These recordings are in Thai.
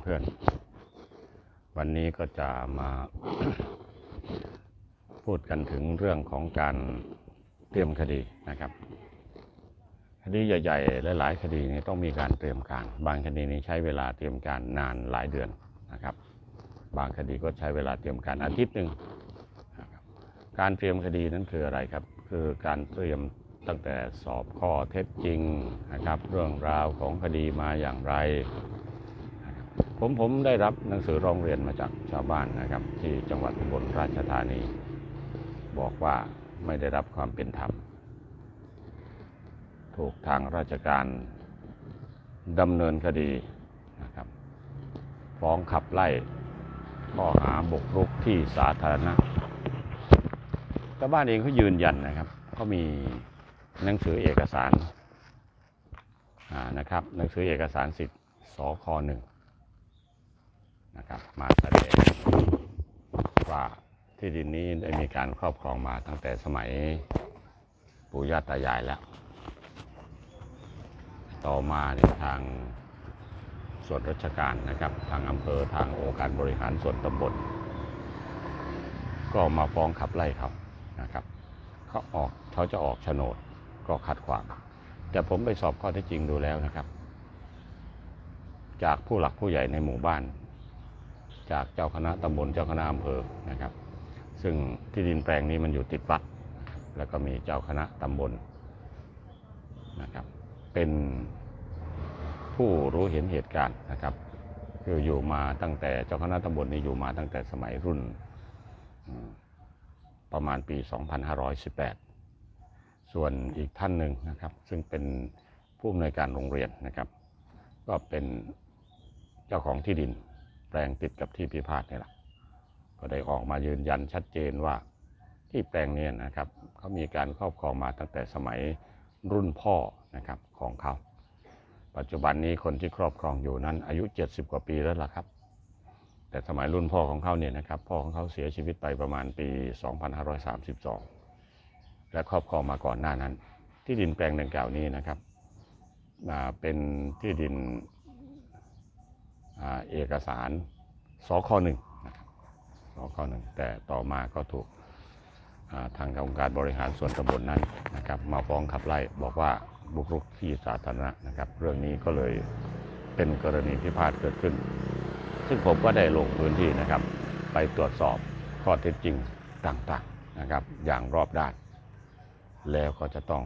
เพื่อนๆ วันนี้ก็จะมา พูดกันถึงเรื่องของการเตรียมคดีนะครับ คดีใหญ่ๆหลายๆคดีนี้ต้องมีการเตรียมการ บางคดีนี้ใช้เวลาเตรียมการนานหลายเดือนนะครับ บางคดีก็ใช้เวลาเตรียมการอาทิตย์หนึ่งนะการเตรียมคดีนั้นคืออะไรครับ คือการเตรียมตั้งแต่สอบข้อเท็จจริงนะครับ เรื่องราวของคดีมาอย่างไร ผมผมได้รับหนังสือร้องเรียนมาจากชาวบ้านนะครับ ที่จังหวัดอุบลราชธานี บอกว่าไม่ได้รับความเป็นธรรม ถูกทางราชการดำเนินคดีนะครับฟ้องขับไล่ข้อหาบุกรุกที่สาธารณะชาวบ้านเองเขายืนยันนะครับเขามีหนังสือเอกสารนะครับหนังสือเอกสารสิทธิ์สคหนึ่ง นะครับมาแสดงว่าที่ดินนี้ได้มีการครอบครองมาตั้งแต่สมัยปู่ย่าตายายแล้ว ต่อมาในยทางส่วนราชการนะครับ ทางอำเภอทางองค์การบริหารส่วนตำบลก็มาฟ้องขับไล่เขานะครับเขาออกเขาจะออกโฉนดก็คัดขวาง แต่ผมไปสอบข้อเท็จจริงดูแล้วนะครับ จากผู้หลักผู้ใหญ่ในหมู่บ้าน จากเจ้าคณะตำบลเจ้าคณะอำเภอนะครับ ซึ่งที่ดินแปลงนี้มันอยู่ติดวัด แล้วก็มีเจ้าคณะตำบลนะครับ เป็นผู้รู้เห็นเหตุการณ์นะครับคืออยู่มาตั้งแต่เจ้าคณะตำบลนี้อยู่มาตั้งแต่สมัยรุ่นประมาณปี 2518 ส่วนอีกท่านหนึ่งนะครับ ซึ่งเป็นผู้อำนวยการโรงเรียนนะครับ ก็เป็นเจ้าของที่ดิน แปลงติดกับที่พิพาทนี่แหละก็ได้ออกมายืนยันชัดเจนว่าที่แปลงนี้นะครับเขามีการครอบครองมาตั้งแต่สมัยรุ่นพ่อนะครับของเขา ปัจจุบันนี้คนที่ครอบครองอยู่นั้นอายุ 70 กว่าปีแล้วล่ะครับ แต่สมัยรุ่นพ่อของเขาเนี่ยนะครับพ่อของเขาเสียชีวิตไปประมาณปี 2532 และครอบครองมาก่อนหน้านั้น ที่ดินแปลงดังกล่าวนี้นะครับเป็นที่ดิน เอกสารสคหนึ่งนะครับสคหนึ่งแต่ต่อมาก็ถูกทางองค์การบริหารส่วนตำบลนั้นนะครับ มาฟ้องขับไล่บอกว่าบุกรุกที่สาธารณะนะครับ เรื่องนี้ก็เลยเป็นกรณีพิพาทเกิดขึ้น ซึ่งผมก็ได้ลงพื้นที่นะครับ ไปตรวจสอบข้อเท็จจริงต่างๆนะครับ อย่างรอบด้าน แล้วก็จะต้อง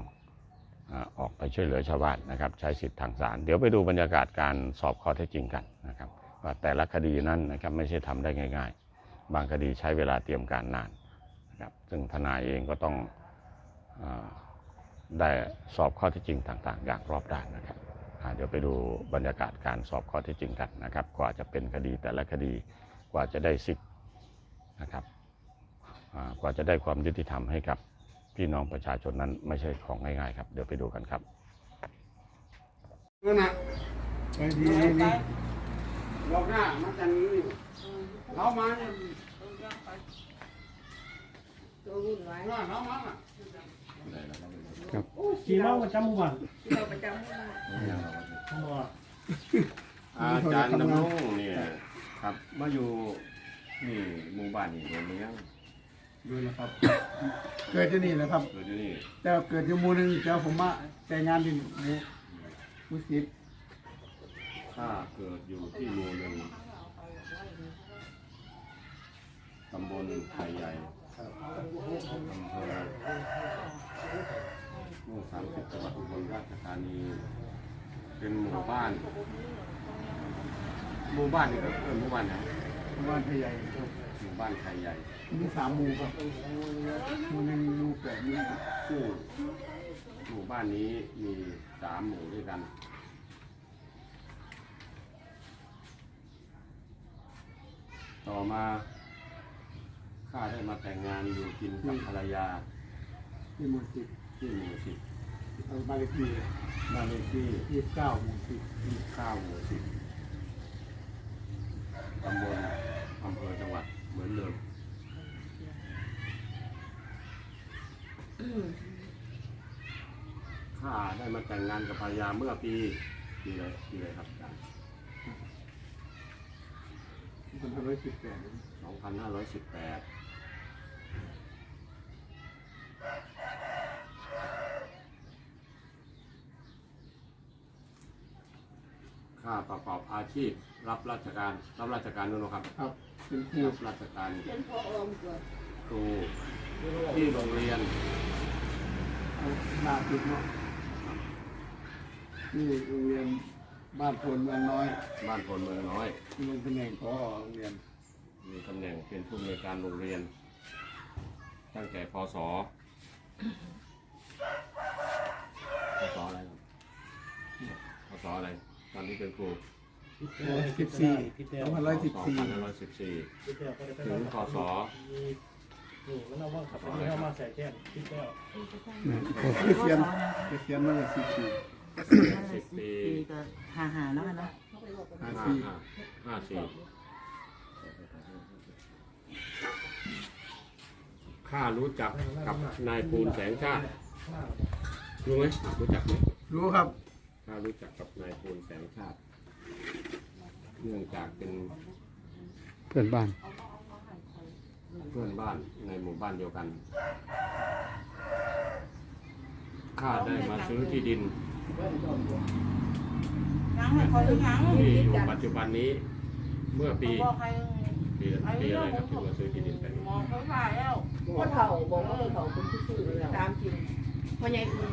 ออกไปช่วยเหลือชาวบ้านนะครับ ใช้สิทธิ์ทางศาลเดี๋ยวไปดูบรรยากาศการสอบข้อเท็จจริงกันนะครับ ว่าแต่ละคดีนั้นนะครับไม่ใช่ทำได้ง่าย ๆ บางคดีใช้เวลาเตรียมการนานนะครับซึ่งทนายเองก็ต้องอได้สอบข้อเท็จจริงต่าง ๆ อย่างรอบด้านนะครับเดี๋ยวไปดูบรรยากาศการสอบข้อเท็จจริงกันนะครับ กว่าจะเป็นคดีแต่ละคดีกว่าจะได้สิทธิ์นะครับกว่าจะได้ความยุติธรรมให้กับ พี่น้องประชาชนนั้นไม่ใช่ของง่ายๆครับ เดี๋ยวไปดูกันครับนั่นน่ะไปดีดีรอบหน้ามาจากนี้นี่เรามาเนี่ยตัววุ่นวายเราเรามาน่ะขี่เมาประจำหมู่บ้านที่เราประจำให้มาทั้งหมดอาจารย์ดำรงเนี่ยครับมาอยู่นี่หมู่บ้านนี่โดน เลี้ยงดูนะครับ เกิดที่นี่นะครับ เกิดอยู่นี่แต่เกิดที่หมู่หนึงเจ้าผมมาแต่งงานที่หมู่หมู่สิบถ้าเกิดอยู่ที่หมู่หนึ่งตำบลไผ่ใหญ่อำเภอหมู่สามสิบจังหวัดอุบลราชธานี เป็นหมู่บ้าน หมู่บ้านนี่ก็เออหมู่บ้านนะ หมู่บ้านไทยใหญ่ครับหมู่ บ้านไผ่ใหญ่ มีสามหมู่ครับหมู่หนึ่งหมู่แปดหมู่ซึ่งหมู่บ้านนี้มีสามหมู่ด้วยกัน ต่อมาข้าได้มาแต่งงานอยู่กินกับภรรยาที่หมู่สิบที่หมู่สิบเอาบ้านเลขที่บ้านเลขที่ยี่สิบเก้าหมู่สิบที่เก้าหมู่สิบตำบลอำเภอจังหวัดเห มือนเดิมข้าได้มาแต่งงานกับภรรยาเมื่อปีปีอะไรปีอะไรครับอาจารย์พันห้าร้อยสิบแปดสองพันห้าร้อยสิบแปดค่าประกอบอาชีพรับราชการรับราชการด้วยนะครับครับ เป็นครูรับราชการเป็นพออมก่อนครูที่โรงเรียนเอาหน้าติดเนาะนี่โรงเรียนบ้านพลเมืองน้อยบ้านพลเมืองน้อยที่ลงตำแหน่งพอโรงเรียนมีตำแหน่งเป็นผู้อำนวยการโรงเรียน ตั้งแต่พศพศอะไรครับพศอะไร ตอนนี้เป็นครูร้อย สิบสี่สองพันร้อยสิบสองสี่พันห้าร้อยสิบสี่ถึงพศนี่มันเอาว่างขับไปที่เข้ามาใส่แก้มคิดแล้วเกษียณเกษียณมาเลยสิบสี่สิบปีก็หาหาแล้วกันเนาะห้าห้าสี่ห้าห้าสี่ข้ารู้จักกับนายภูลแสงชาติ รู้ไหมรู้จักไหมรู้ครับข้ารู้จักกับนายภูลแสงชาติ เนื่องจากเป็นเพื่อนบ้าน เพื่อนบ้านในหมู่บ้านเดียวกัน ข้าได้มาซื้อที่ดินยังให้คอยยังที่อยู่ปัจจุบันนี้ เมื่อปีบอกใครปีปีอะไรครับที่มาซื้อที่ดินแปลงนี้มองเขาถ่ายแล้วคนเฒ่าบอกว่าคนเฒ่าเป็นผู้ซื้อตามจริงพ่อใหญ่คุณ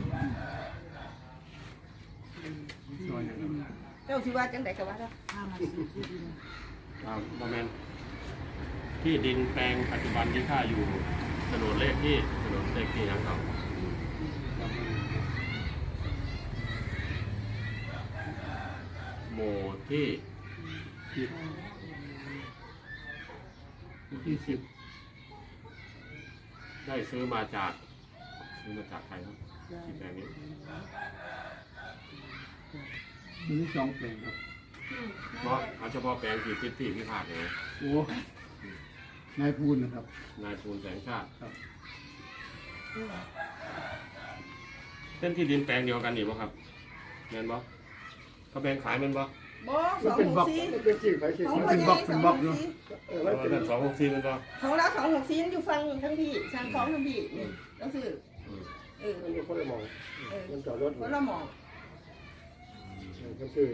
ซอยนะครับ เจ้าสิว่าจังไดก็ว่าเด้อข้ามาซื้อที่ดินอ่าบอแมนที่ดินแปลงปัจจุบันที่ข้าอยู่โฉนดเลขที่โฉนดเลขที่ยังครับหมู่ที่สิบที่สิบได้ซื้อมาจาก ซื้อมาจากใครครับที่แปลงนี้ มีที่สองแปลงครับ เพราะเอาเฉพาะแปลงที่พิธีพิพาทเลยโอ้นายพูนนะครับ นายภูลแสงชาติครับเส้นที่ดินแปลงเดียวกันนี่บ่ครับแม่นบ่เขาแบ่งขายแม่นบ่บ่สองเป็นหบล็อกกสี่เป็นสี่ไปสี่ของมันพ่อเป็นใหบล็ญ่อกสเป็อนงบหล็อกกอยู่สี่เออนั่นสองหกสี่แม่นบ่ของเราสองหกสี่มันอยู่ฟังทั้งพี่ทางของทั้งพี่นี่ก็คืออืมเออมันเป็นคนละมองเออมันจอดรถคนละหมอง มันคือ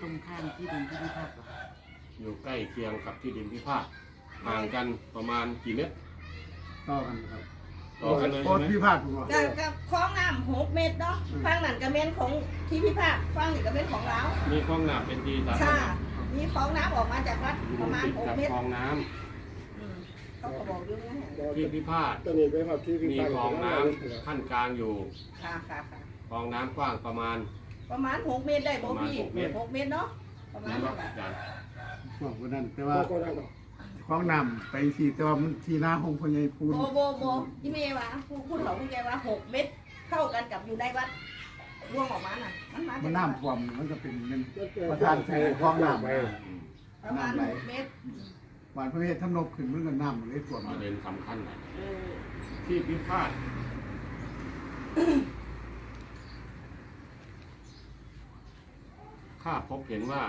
ตรงข้ามที่ดินที่พิพาทอยู่ใกล้เคียงกับที่ดินพิพาทห่างกันประมาณกี่เมตร ต่อกันครับต่อกันเลยโอ้ใช่ไหมพี่พาดผมว่ากับกับคลองน้ำหกเมตรเนาะฟังนั่นก็แม่นของที่พิพาทฟังนี่ก็เป็นของเรามีคลองน้ำเป็นที่สาธารค่ะณะมีคลองน้ำออกมาจากวัดอยู่ประมาณติดหกกับเมตรคลองน้ำอืมเขาก็บอกอยู่นะที่พิพาทตัวนี้ไปครับที่พี่มีพาดคลองน้ำขั้นกลางอยู่ค่ะค่ะค่ะคลองน้ำกว้างประมาณ ประมาณหกเมตรได้บ่พี่ประมาณหกเมตร หกเมตรเนาะประมาณนั้นนั้นอาแหละจารย์ช่วงนั้นแต่ว่าคล้องน้ำไปสี่แต่ว่ามันที่หน้าห้องพญายพูนโบโบโบยี่เมย์ว่าผู้ผู้เฒ่าผู้แก่ว่าหกเมตรเท่ากันกับอยู่ในวัดร่วงออกมาน่ะมันมามันจากวัดน้ำท่วมมันก็เป็นเงินประธานใช้คล้องน้ำไปอืมประมาณหกเมตรหวานพระเทศทำนบขึ้นมันก็น้ำมันเลยท่วมประเด็นสำคัญนะเออที่พิพาทาพบเห็นว่า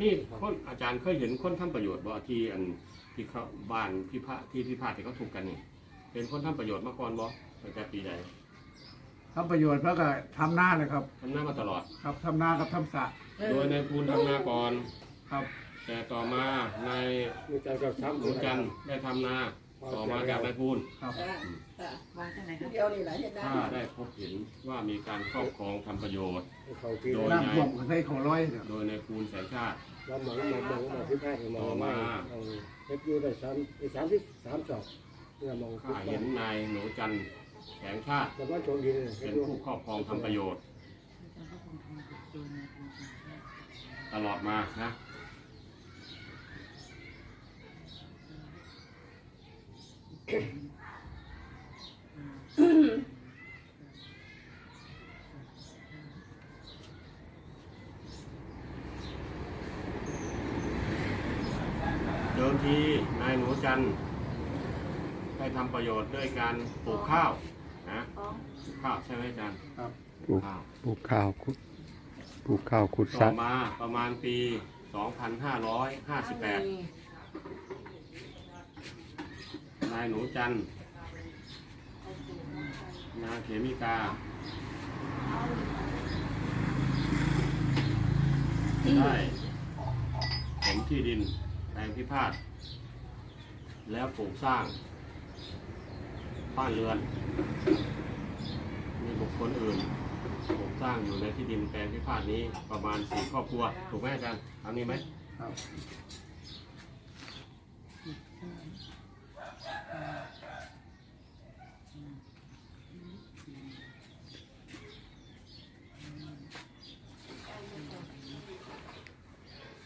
มีคนอาจารย์เคยเห็นคนทำประโยชน์บ่ที่อันที่เขาบ้านพิพาทที่พิพาทที่เขาถูกกันนี่เป็นคนทำประโยชน์มาก่อนบ่ตั้งแต่ปีใดทำประโยชน์แล้วก็ทำหน้าเลยครับทำหน้ามาตลอด ครับทำหน้ากับทำสระเอโดอยในภูนทำนาก่อนครับ แต่ต่อมาในมีการกับทำหนูจันทร์ได้ทำนา ต่อมาจากนายภูนครับเออเออวางที่ไหนคผู้รับเดียวนี่แหละเห็นได้ถ้าได้พบเห็นว่ามีการครอบครองทำประโยชน์โดยน้ำท่วมก็ใช้เขาร้อยเนี่ยโดยในภูนแสนชาติ เราหมองหมองหมองหมองที่แพทย์หมองมาเฮ็ดอยู่ได้สามสามที่สามสองเนี่ยมองข้าเห็นนายหนูจันทร์แสงชาติ แต่ว่าโชคดีเลยเป็นผู้ครอบครองทำประโยชน์ ตลอดมานะ เดิมทีนายหนูจันทร์ได้ทำประโยชน์ด้วยการปลูกข้าวนะปลูกข้าวใช่ไหมอาจารย์ครับ ปลูกข้าว ปลูกข้าวขุดปลูกข้าวขุดต่สระอมาประมาณปี 2558 นายหนูจันนางเขมิกาได้ผมที่ดินแปลงพิพาทแล้วปลูกสร้าง บ้านเรือน มีบุคคลอื่นปลูกสร้างอยู่ในที่ดินแปลงพิพาทนี้ประมาณสี่ครอบครัว ถูกไหมอาจารย์ทำนี้ไหมครับ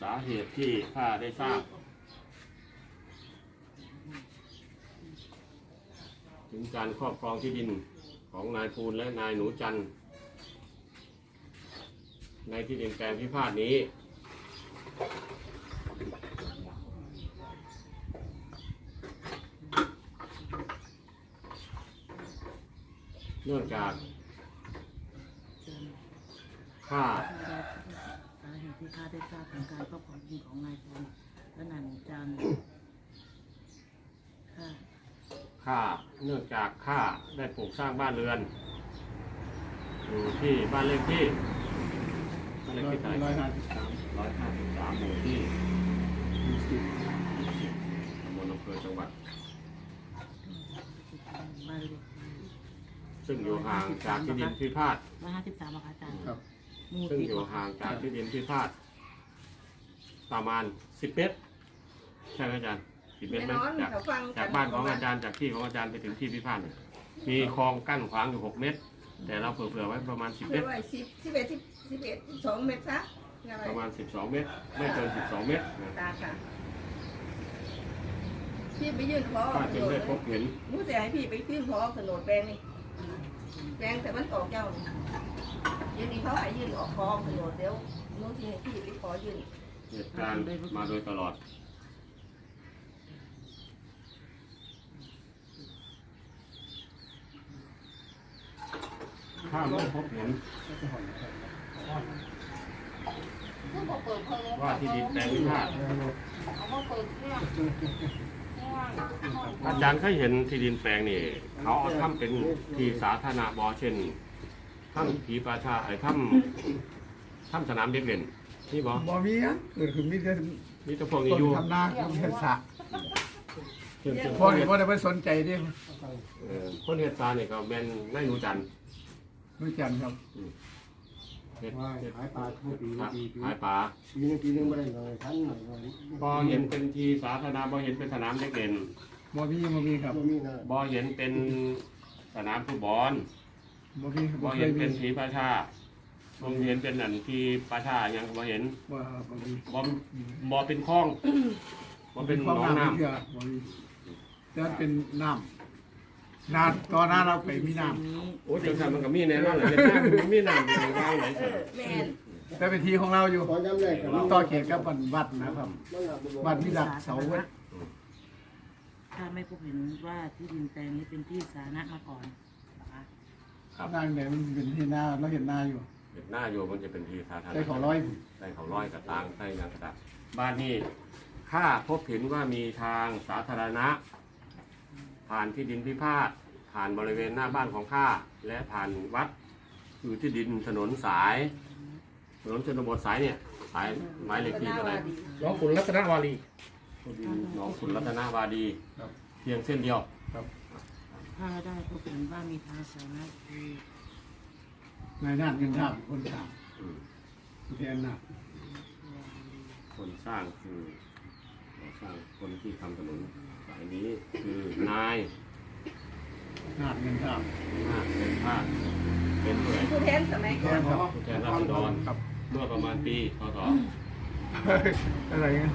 สาเหตุที่ข้าได้ทราบ ถึงการครอบครองที่ดินของนายภูลและนายหนูจันทร์ในที่ดินแปลงพิพาทนี้ เนื่องจากข้า ที่ข้าได้ทราบถึงการครอบครองที่ดินของนายพลและนายหนูจันทร์ค่ะข้าเนื่องจากข้าได้ปลูกสร้างบ้านเรือน อยู่ที่บ้านเลขที่บ้านเลขที่เท่าไหร่ร้อยห้าสิบสามร้อยห้าสิบสามหมู่ที่ตำบลอำเภอจังหวัด บ้านเลขซึ่งอยู่ห่างจากที่ดินพิพาทร้อยห้าสิบสามอาจารย์ครับ หมู่ซึ่งที่อยู่ห่างจากที่ดินพิพาทประมาณสิบเมตรใช่ไหมอาจารย์สิบเมตรไหมแน่นอนจากเขาฟังจากบ้านของอาจารย์จากที่ของอาจารย์ไปถึงที่พิพาทเนี่ยมีคลองกั้นขวางอยู่หกเมตร แต่เราเผื่อๆไว้ประมาณสิบเมเพื่อตรไว้สิบสิบเอ็ดสิบสิบเอ็ดสิบสองเมตรซะอะไรประมาณ 12 เมตร ไม่เกิน 12 เมตรนะตาค่ะพี่ไปยื่นขอป้าสจึงนดได้พบเห็นรู้เสียให้พี่ไปยื่นขอสนดแปลงนี่แปลงแต่มันออกเจ้านี่ ยืนนี่เขาให้ยื่นออกขอสนดเดี๋ยวนู้นที่ให้พี่ไปขอยื่นเหตุการณ์มาโดยตลอด ถ้าไม่พบเห็นว่าที่ดินแปลงพิพาทอาจารย์เคยเห็นที่ดินแปลงนี่ เขาเอาทำเป็นที่สาธารณะบอเช่น ถ้ำผีประชาไอ้ถ้ำถ้ำสนามเด็กเล่นนี่บอบ่มีอะเกิดขึ้นมีแต่นี่ตัวพวกนี้ต้นอยู่ทำนาทำเฮ็ดสระเช่นเป็นพพววกกนี้เห็ดบ่ได้ไปสนใจเด้เอ่อคนเห็ดซาเนี่ยก็แม่นนายหนูจันทร์รู้จักครับเห็ดว่าเห็ดขายปลาทุกปีครับปีปี หายป่าปีนึงปีนึงบ่ได้เลยทันหน่อยเลยพอเห็นเป็นทีสาธารณะบ่เห็นเป็นสนามเด็กเล่นบ่มีบ่มีครับบ่มีนะบ่เห็นเป็นสนามฟุตบอล บ่มีบ่บ่เคเห็ยนมีเป็นผีประชาบ่เห็นเป็นอันที่ประชายังบ่เห็นบ่บ่มีบ่บ่เป็นคลองบ่เป็นหนองน้ำ เชื่อบ่มีแต่เป็นน้ำนาตอนนั้นเราไปมีน้นี้โอ้จังซั่นมันก็มีแน่นอนแหละเฮ็ดน้ำมันมีน้ำเป็นทางไหนเอซั่นอแม่นำแต่เป็นทีของเราอยู่ต่อเขตกับวัดนะครับวัดมีหลักเสาไว้ถ้าไม่พบเห็นว่าที่ดินแปลงนี้เป็นที่สาธารณะมาก่อนนะ คะครับ นั่งไหนมันเป็นที่นาเราเห็นนาอยู่ เห็นหน้าอยู่มันจะเป็นทีสาธารณะใช้ขอร้อยใส่เขาร้อยกระตังใส่ยางกระตังบ้านนี้ข้าพบเห็นว่ามีทางสาธารณะ ผ่านที่ดินพิพาทผ่านบริเวณหน้าบ้านของข้าและผ่านวัดคือที่ดินถนนสาย ถนนชนบทสายเนี่ย สายหมายเลขที่เท่าไหร่น้องขุนรัตนวารีที่ดินหนองคุณรัตนาวาดีเพียงเส้นเดียว ถ้าได้พบเห็นว่ามีทางสาธารณะคือนายนาฏเงินท่ามคนท่ามอืมแทนนาฏคนสร้างคือสร้างคนที่ทำถนนสายนี้คือนายนาฏเงินท่ามนาคเป็นพาดเป็นผู้ใหญ่ผู้แทนสมัยแทก่อนนครับผู้แทนราษฎรครับเมื่อประมาณปีพศอะไรเงี้ย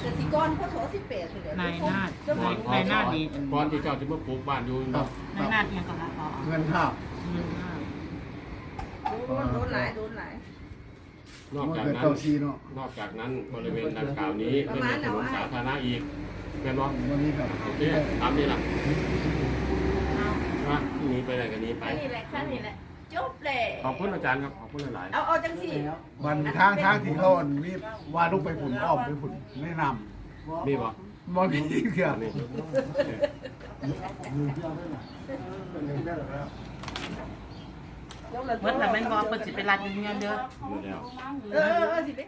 โอ้ยแต่สิกรพศสิบแปดเลยเดี๋ยวนายนาฏสมัยนายนาฏนี่ก่อนที่เจ้าจะมาปลูกบ้านอยู่ครับนายนาฏยังก็รับพอเงินท่ามเงินห้าโดนโดนหลายโดนหลาย นอกมันจากเกิดนั้น เก้าซีเนาะนอกจากนั้นบริเวณดังกล่าวนี้ยังมีถนนสาธารณะอีกเป็นบ่วันนี้ครับโอเคตามนี้ล่ะมาหนีไปไหนกันนี้ไปแค่นี้แหละแค่นี้แหละ จบเลยขอบคุณอาจารย์ครับ ขอบคุณหลายเอาเอาจังสิวันทางทางที่เขาอันนี่ว่าลูกไปผุนอ้อมไปผุนแนะนำมีบอกำบ่มีเกี่ยวนี่เบิดแล้วแม่นบอกเพิ่นสิไปรัดเงินเด้อ นี่แล้ยเออเออเออสิไป